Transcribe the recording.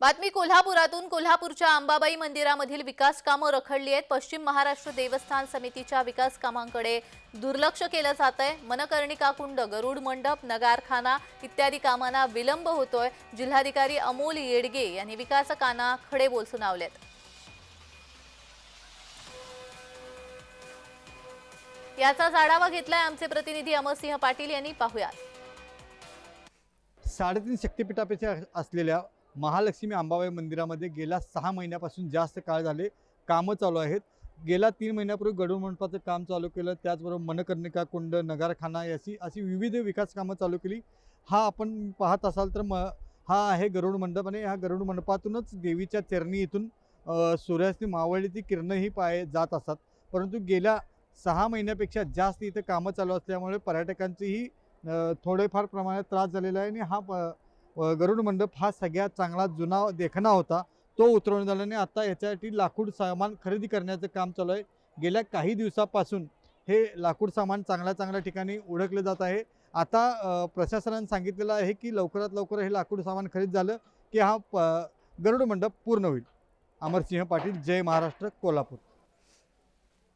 बातमी कोल्हापुरातून कोल्हापूरच्या अंबाबाई मंदिरामधील विकास कामं रखडली आहेत. पश्चिम महाराष्ट्र देवस्थान समितीच्या विकास कामांकडे दुर्लक्ष केलं जात आहे मनकर्णिका कुंड गरुड मंडप नगारखाना इत्यादी कामांना विलंब होतोय. जिल्हाधिकारी अमोल येडगे यांनी विकासकांना खडे बोल सुनावलेत याचा आढावा घेतलाय आमचे प्रतिनिधी अमरसिंह पाटील यांनी. पाहुयात. साडेतीन शक्तिपीठापेक्षा असलेल्या महालक्ष्मी अंबाबाई मंदिरामध्ये गेल्या सहा महिन्यापासून जास्त काळ झाले कामं चालू आहेत. गेल्या तीन महिन्यापूर्वी गरुड मंडपाचं काम चालू केलं त्याचबरोबर मनकर्णिका कुंड नगारखाना याची अशी विविध विकास कामं चालू केली. हा आपण पाहत असाल तर म हा आहे गरुड मंडप आणि ह्या गरुड मंडपातूनच देवीच्या चरणी इथून अ, सूर्यास्ती मावळीची किरणंही पाय जात असतात. परंतु गेल्या सहा महिन्यापेक्षा जास्त इथं कामं चालू असल्यामुळे पर्यटकांचीही थोडेफार प्रमाणात त्रास झालेला आहे आणि हा प- गरुड मंडप हा सगळ्यात चांगला जुना देखणा होता. तो उतरवण्यात आल्याने आता याच्यासाठी लाकूड सामान खरेदी करण्याचं काम चालू आहे. गेल्या काही दिवसापासून हे लाकूड सामान चांगल्या चांगल्या ठिकाणी ओळखले जात आहे. आता प्रशासनाने सांगितलेलं आहे की लवकरात लवकर हे लाकूड सामान खरेदी झालं की हा प गरुड मंडप पूर्ण होईल. अमरसिंह पाटील जय महाराष्ट्र कोल्हापूर.